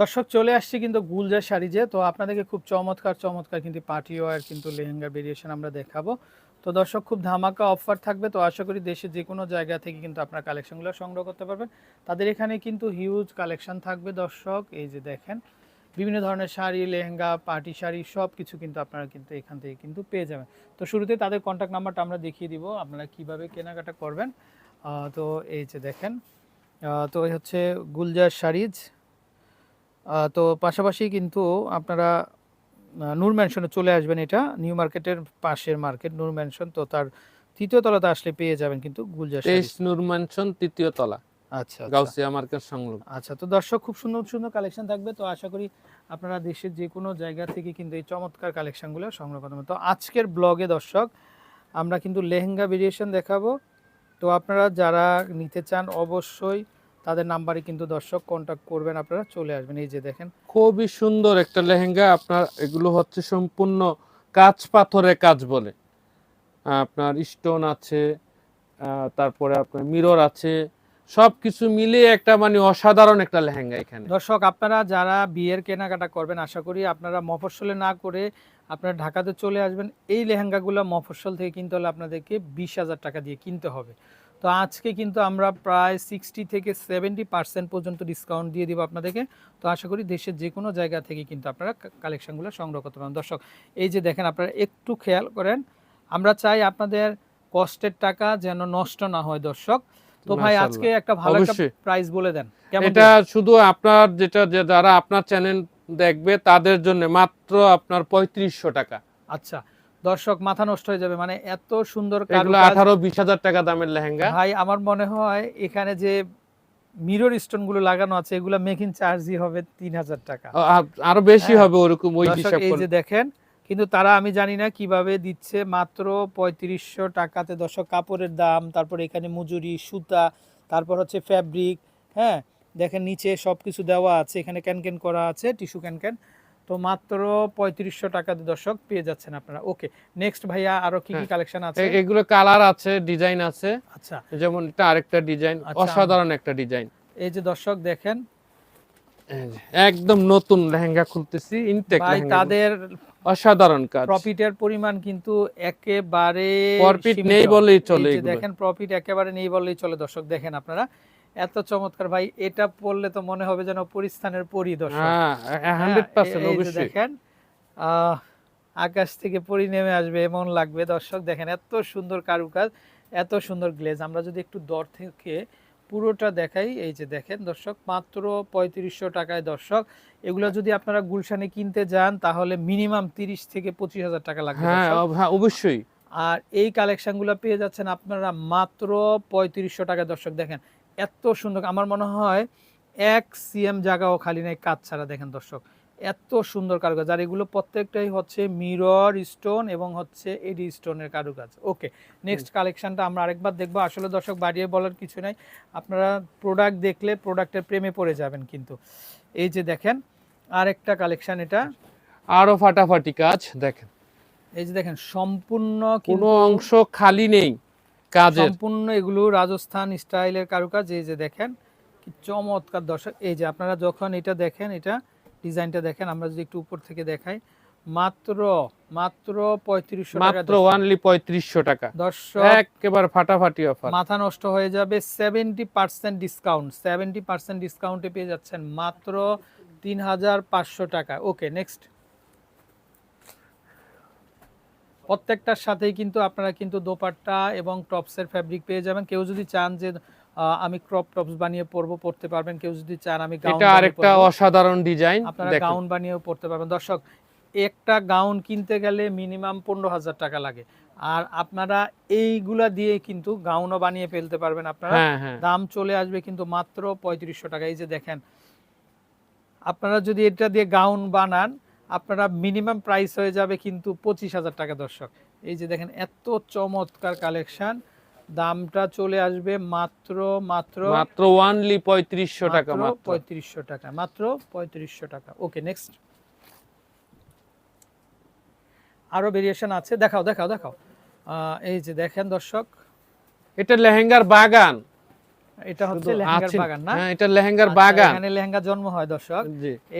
দর্শক, চলে আসছি কিন্তু গুলজার শাড়ি যে, তো আপনাদেরকে খুব চমৎকার চমৎকার কিন্তু পার্টি ওয়ার কিন্তু লেহেঙ্গা ভেরিয়েশন আমরা দেখাবো। তো দর্শক, খুব ধামাকা অফার থাকবে, তো আশা করি দেশের যে কোনো জায়গা থেকে কিন্তু আপনার কালেকশনগুলো সংগ্রহ করতে পারবেন। তাদের এখানে কিন্তু হিউজ কালেকশন থাকবে দর্শক, এই যে দেখেন। বিভিন্ন ধরনের শাড়ি, লেহেঙ্গা, পার্টি শাড়ি সব কিছু কিন্তু আপনারা কিন্তু এখান থেকে কিন্তু পেয়ে যাবেন। তো শুরুতে তাদের কন্ট্যাক্ট নাম্বারটা আমরা দেখিয়ে দিব, আপনারা কীভাবে কেনাকাটা করবেন। তো এই যে দেখেন তো হচ্ছে গুলজার শাড়িজ। তো পাশাপাশি কিন্তু আপনারা নূর ম্যানশনে চলে আসবেন এটা নিউ মার্কেটের পাশের মার্কেট নূর ম্যানশন তো তার তৃতীয় তলাতে আসলে পেয়ে যাবেন কিন্তু গুলজার তেইশ নূর ম্যানশন তৃতীয় তলা আচ্ছা আচ্ছা। গাউসিয়া মার্কেট সংলগ্ন। আচ্ছা তো দর্শক খুব সুন্দর সুন্দর কালেকশন থাকবে তো আশা করি আপনারা দেশের যে কোনো জায়গা থেকে কিন্তু এই চমৎকার কালেকশনগুলো সংগ্রহ করতে তো আজকের ব্লগে দর্শক আমরা কিন্তু লেহেঙ্গা ভেরিয়েশন দেখাবো। তো আপনারা যারা নিতে চান অবশ্যই তাদের নাম্বারে কিন্তু দর্শক কন্ট্যাক্ট করবেন আপনারা চলে আসবেন। এই যে দেখেন। খুবই সুন্দর একটা লেহেঙ্গা আপনার এগুলো হচ্ছে সম্পূর্ণ কাজ পাথরের কাজ বলে। আপনার স্টোন আছে তারপরে আপনার মিরর আছে সব কিছু মিলিয়ে একটা মানে অসাধারণ একটা লেহেঙ্গা এখানে। দর্শক আপনারা যারা বিয়ের কেনাকাটা করবেন আশা করি আপনারা মফস্বলে না করে আপনারা ঢাকাতে চলে আসবেন। এই লেহেঙ্গাগুলো মফস্বল থেকে কিনতে হলে আপনাদেরকে বিশ হাজার টাকা দিয়ে কিনতে হবে। তো আজকে কিন্তু আমরা প্রায় সিক্সটি থেকে সেভেন্টি পার্সেন্ট পর্যন্ত ডিসকাউন্ট দিয়ে দিব আপনাদেরকে। তো আশা করি দেশের যে কোনো জায়গা থেকে কিন্তু আপনারা কালেকশনগুলো সংগ্রহ করতে পারেন দর্শক এই যে দেখেন আপনারা একটু খেয়াল করেন আমরা চাই আপনাদের কষ্টের টাকা যেন নষ্ট না হয় দর্শক। তো ভাই আজকে একটা ভালো একটা প্রাইস বলে দেন। এটা শুধু আপনার যেটা যে যারা আপনার চ্যানেল দেখবে তাদের জন্য মাত্র আপনার পঁয়ত্রিশশো টাকা। আচ্ছা দর্শক মাথা নষ্ট হয়ে যাবে। মানে এত সুন্দর এগুলো আঠারো বিশ হাজার টাকা দামের লেহেঙ্গা। ভাই আমার মনে হয় এখানে যে মিরর স্টোনগুলো লাগানো আছে এগুলো মেকিং চার্জই হবে তিন হাজার টাকা। আরও বেশি হ্যাঁ। হবে ওরকম ওই হিসাব এই যে দেখেন কিন্তু তারা আমি জানি না কীভাবে দিচ্ছে মাত্র পঁয়ত্রিশশো টাকাতে দর্শক কাপড়ের দাম তারপর এখানে মজুরি সুতা তারপর হচ্ছে ফ্যাব্রিক হ্যাঁ? দেখেন নিচে সব কিছু দেওয়া আছে এখানে ক্যান ক্যান করা আছে টিস্যু ক্যান ক্যান তো মাত্র পঁয়ত্রিশশো টাকাতে দর্শক পেয়ে যাচ্ছেন আপনারা। ওকে নেক্সট ভাইয়া আরও কি কি হ্যাঁ। কালেকশন আছে? এগুলো কালার আছে ডিজাইন আছে। আচ্ছা। যেমন এটা আরেকটা ডিজাইন আচ্ছা। অসাধারণ একটা ডিজাইন এই যে দর্শক দেখেন। একদম নতুন লেহেঙ্গা খুলতেছি ইনটেক ভাই তাদের অসাধারণ কাজ। প্রফিটের পরিমাণ কিন্তু একেবারে প্রফিট নেই বলেই চলে দেখেন প্রফিট একেবারে নেই বললেই চলে দর্শক। দেখেন আপনারা এত চমৎকার। ভাই এটা পড়লে তো মনে হবে যেন পরিস্থানের পরি দর্শক হ্যাঁ হান্ড্রেড পার্সেন্ট এই যে অবশ্যই। দেখেন আকাশ থেকে পরি নেমে আসবে এমন লাগবে। দর্শক দেখেন এত সুন্দর কারুকাজ এত সুন্দর গ্লেজ। আমরা যদি একটু দর থেকে পুরোটা দেখাই এই যে দেখেন দর্শক মাত্র পঁয়ত্রিশশো টাকায় দর্শক। এগুলো যদি আপনারা গুলশানে কিনতে যান তাহলে মিনিমাম তিরিশ থেকে পঁচিশ হাজার টাকা লাগবে হ্যাঁ হ্যাঁ অবশ্যই। আর এই কালেকশনগুলো পেয়ে যাচ্ছেন আপনারা মাত্র পঁয়ত্রিশশো টাকা দর্শক। দেখেন এত সুন্দর। আমার মনে হয় এক সিএম জায়গাও খালি নাই কাজ ছাড়া দেখেন দর্শক। এত সুন্দর কারুকাজ। আর এগুলো প্রত্যেকটাই হচ্ছে মিরর স্টোন এবং হচ্ছে এডি স্টোনের কারুকাজ। ওকে নেক্সট কালেকশনটা আমরা আরেকবার দেখব। আসলে দর্শক বাড়িয়ে বলার কিছু নাই। আপনারা প্রোডাক্ট দেখলে প্রোডাক্টের প্রেমে পড়ে যাবেন কিন্তু। এই যে দেখেন আরেকটা কালেকশন এটা। আরও ফাটাফাটি কাজ দেখেন। এই যে দেখেন সম্পূর্ণ কোনো অংশ খালি নেই। কাজের। সম্পূর্ণ এগুলো রাজস্থান স্টাইলের কারুকাজ এই যে দেখেন কি চমৎকার দর্শক। এই যে আপনারা যখন এটা দেখেন এটা ডিজাইনটা দেখেন আমরা যদি একটু উপর থেকে দেখাই মাত্র মাত্র পঁয়ত্রিশশো টাকা মাত্র ওয়ানলি পঁয়ত্রিশশো টাকা। দর্শক একেবারে ফাটাফাটি অফার মাথা নষ্ট হয়ে যাবে seventy percent discount seventy percent ডিসকাউন্টে পেয়ে যাচ্ছেন মাত্র তিন হাজার পাঁচশো টাকা। ওকে নেক্সট প্রত্যেকটার সাথেই কিন্তু আপনারা কিন্তু দোপাট্টা এবং টপসের ফ্যাব্রিক পেয়ে যাবেন। কেউ যদি চান যে আমি ক্রপ টপস বানিয়ে পরবো পড়তে পারবেন। কেউ যদি চান আমি গাউন এটা আরেকটা অসাধারণ ডিজাইন আপনারা গাউন বানিয়েও পড়তে পারবেন। দর্শক একটা গাউন কিনতে গেলে মিনিমাম পনেরো হাজার টাকা লাগে। আর আপনারা এইগুলা দিয়ে কিন্তু গাউনও বানিয়ে ফেলতে পারবেন আপনারা। হ্যাঁ হ্যাঁ। দাম চলে আসবে কিন্তু মাত্র পঁয়ত্রিশশো টাকা। এই যে দেখেন আপনারা যদি এটা দিয়ে গাউন বানান আপনারা মিনিমাম প্রাইস হয়ে যাবে কিন্তু পঁচিশ হাজার টাকা দর্শক। এই যে দেখেন এত চমৎকার কালেকশন দামটা চলে আসবে মাত্র মাত্র মাত্র ওয়ানলি পঁয়ত্রিশশো টাকা পঁয়ত্রিশশো টাকা মাত্র পঁয়ত্রিশশো টাকা। ওকে নেক্সট আরও ভেরিয়েশন আছে। দেখাও দেখাও দেখাও। এই যে দেখেন দর্শক। এটা লেহেঙ্গার বাগান। এটা হচ্ছে লেহেঙ্গার বাগান না? হ্যাঁ এটা লেহেঙ্গার আচ্ছা, বাগান। এখানে লেহেঙ্গা জন্ম হয় দর্শক।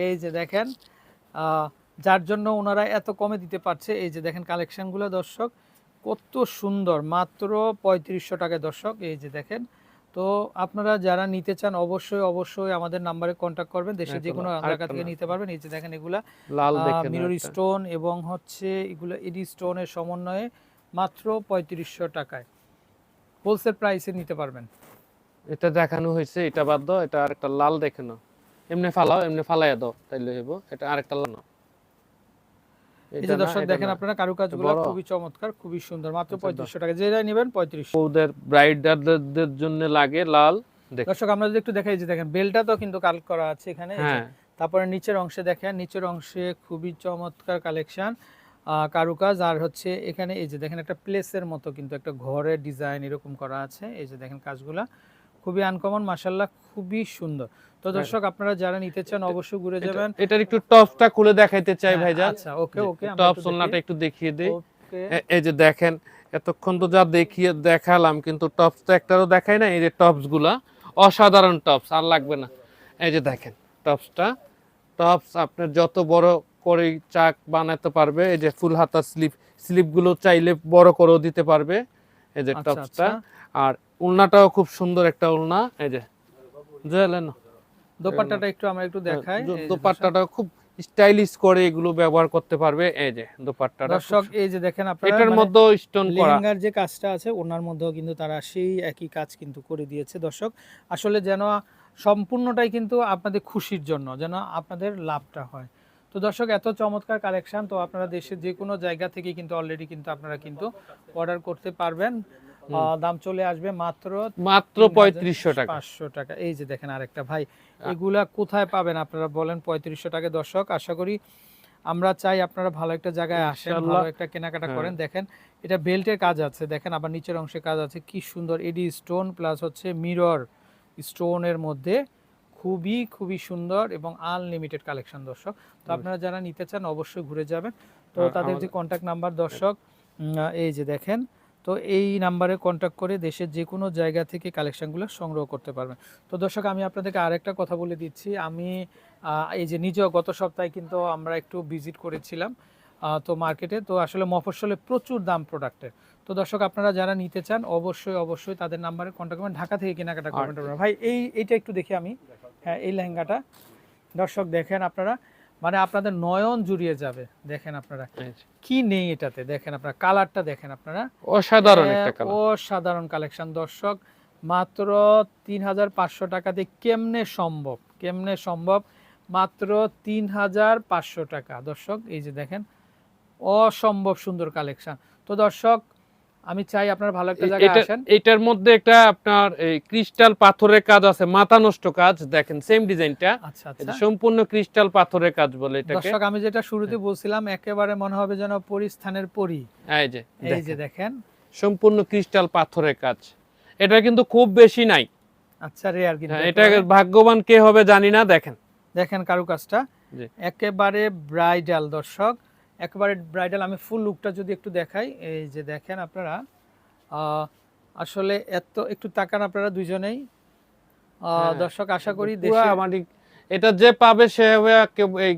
এই যে দেখেন যার জন্য ওনারা এত কমে দিতে পারছে। এই যে দেখেন কালেকশনগুলো দর্শক কত সুন্দর। মাত্র পঁয়ত্রিশশো টাকায় দর্শক এই যে দেখেন। তো আপনারা যারা নিতে চান অবশ্যই অবশ্যই আমাদের নাম্বারে কন্ট্যাক্ট করবেন। দেশের যে কোনো জায়গা থেকে নিতে পারবেন। এই যে দেখেন এগুলা মিরর স্টোন এবং হচ্ছে এগুলো এডি স্টোনের সমন্বয়ে মাত্র পঁয়ত্রিশশো টাকায়। হোলসেল প্রাইসে নিতে পারবেন। এটা দেখানো হয়েছে এটা বাদ দাও এটা আর একটা লাল দেখে নাও। এমনি ফালাও এমনি ফালাইয়া দাও তাইলে হইব। এটা আরেকটা লাল নাও এই যে দর্শক দেখেন আপনারা কারুকাজগুলো। খুবই চমৎকার খুবই সুন্দর। মাত্র আচ্ছা, পঁয়ত্রিশশো টাকা। যেটাই নেবেন পঁয়ত্রিশশো। বউদের ব্রাইডারদের জন্য লাগে লাল। দর্শক আমরা যদি একটু দেখাই যে দেখেন বেলটা তো কিন্তু কাল করা আছে এখানে হ্যাঁ। তারপরে নিচের অংশে দেখেন নিচের অংশে খুবই চমৎকার কালেকশন কারুকাজ। আর হচ্ছে এখানে এই যে দেখেন একটা প্লেসের মতো কিন্তু একটা ঘরের ডিজাইন এরকম করা আছে। এই যে দেখেন কাজগুলা। খুবই আনকমন মাসাল্লাহ খুবই সুন্দর। তো দর্শক আপনারা যারা নিতে চান অবশ্যই ঘুরে যাবেন। এটার একটু টপটা খুলে দেখাইতে চাই হ্যাঁ, ভাইজান। আচ্ছা ওকে ওকে টপ সোলনাটা একটু দেখিয়ে দেই। এই যে দেখেন এতক্ষণ তো যা দেখিয়ে দেখালাম কিন্তু টপস তো একটারও দেখাই না এই যে টপসগুলা। অসাধারণ টপস আর লাগবে না। এই যে দেখেন টপসটা টপস আপনার যত বড় করে চাক বানাতে পারবে এই যে ফুল হাতা স্লিপ স্লিপগুলো চাইলে বড় করেও দিতে পারবে এই যে আচ্ছা, টপসটা আচ্ছা। আর উলনাটাও খুব সুন্দর একটা উলনা। এই যে জেলেন দোপাট্টাটা একটু আমরা একটু দেখাই। দোপাট্টাটা খুব স্টাইলিশ করে এগুলো ব্যবহার করতে পারবে। এই যে দোপাট্টাটা দর্শক এই যে দেখেন আপনারা এটার মানে মধ্যেও স্টোন করা। লেহেঙ্গার যে কাজটা আছে ওনার মধ্যেও কিন্তু তারা সেই একই কাজ কিন্তু করে দিয়েছে। দর্শক আসলে যেন সম্পূর্ণটাই কিন্তু আপনাদের খুশির জন্য যেন আপনাদের লাভটা হয়। তো দর্শক এত চমৎকার কালেকশন তো আপনারা দেশের যে কোনো জায়গা থেকে কিন্তু অলরেডি কিন্তু আপনারা কিন্তু অর্ডার করতে পারবেন। দাম চলে আসবে মাত্র মাত্র পঁয়ত্রিশশো টাকা। পাঁচশো টাকা। এই যে দেখেন আরেকটা ভাই এগুলা কোথায় পাবেন আপনারা বলেন? পঁয়ত্রিশশো টাকা দর্শক আশা করি আমরা চাই আপনারা ভালো একটা জায়গায় আসেন ভালো একটা কেনাকাটা হ্যাঁ। করেন। দেখেন এটা বেল্টের কাজ আছে। দেখেন আবার নিচের অংশে কাজ আছে। কি সুন্দর এডি স্টোন প্লাস হচ্ছে মিরর স্টোনের মধ্যে। খুবই খুবই সুন্দর এবং আনলিমিটেড কালেকশন দর্শক। তো আপনারা যারা নিতে চান অবশ্যই ঘুরে যাবেন। তো তাদের যে কন্ট্যাক্ট নাম্বার দর্শক এই যে দেখেন তো এই নাম্বারে কন্ট্যাক্ট করে দেশের যে কোনো জায়গা থেকে কালেকশনগুলো সংগ্রহ করতে পারবেন। তো দর্শক আমি আপনাদেরকে আরেকটা কথা বলে দিচ্ছি। আমি এই যে নিজেও গত সপ্তাহে কিন্তু আমরা একটু ভিজিট করেছিলাম তো মার্কেটে তো আসলে মফস্বলে প্রচুর দাম প্রোডাক্টের তো দর্শক আপনারা যারা নিতে চান অবশ্যই অবশ্যই তাদের নাম্বারে কন্ট্যাক্ট করবেন। ঢাকা থেকে কেনাকাটা করবেন। ভাই এই এইটা একটু দেখি আমি। হ্যাঁ এই লেহেঙ্গাটা। দর্শক দেখেন আপনারা। মানে আপনাদের নয়ন জুড়িয়ে যাবে দেখেন আপনারা। কি নেই এটাতে? দেখেন আপনারা কালারটা দেখেন আপনারা। অসাধারণ একটা অসাধারণ কালেকশন দর্শক। মাত্র তিন হাজার পাঁচশো টাকাতে কেমনে সম্ভব? কেমনে সম্ভব? মাত্র তিন হাজার পাঁচশো টাকা। দর্শক এই যে দেখেন অসম্ভব সুন্দর কালেকশন। তো দর্শক আমি চাই আপনারা ভালো একটা জায়গায় আসেন। এটার মধ্যে একটা আপনার এই ক্রিস্টাল পাথরের কাজ আছে মাথা নষ্ট কাজ দেখেন সেম ডিজাইনটা। আচ্ছা আচ্ছা। সম্পূর্ণ ক্রিস্টাল পাথরের কাজ বলে এটাকে। দর্শক আমি যেটা শুরুতে বলছিলাম একেবারে মনে হবে যেন পরিস্থানের পরি। এই যে এই যে দেখেন, সম্পূর্ণ ক্রিস্টাল পাথরের কাজ। এটা কিন্তু খুব বেশি নাই। আচ্ছা রেয়ার কিন্তু হ্যাঁ, এটা ভাগ্যবান কে হবে জানি না দেখেন। দেখেন কারুকাজটা। জি। একেবারে ব্রাইডাল দর্শক। একেবারে ব্রাইডাল আমি ফুল লুকটা যদি একটু দেখাই এই যে দেখেন আপনারা আসলে এত একটু তাকান আপনারা দুজনেই হ্যাঁ, দর্শক আশা করি দেশে মানে এটা যে পাবে সে হবে এই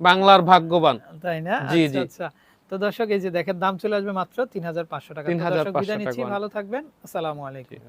বাংলার ভাগ্যবান। তাই না? জি, আচ্ছা জি। আচ্ছা। তো দর্শক এই যে দেখেন দাম চলে আসবে মাত্র তিন হাজার পাঁচশো টাকা। তো 3,500 দর্শক বিদায় নিচ্ছি টাকা। ভালো থাকবেন। আসসালামু আলাইকুম।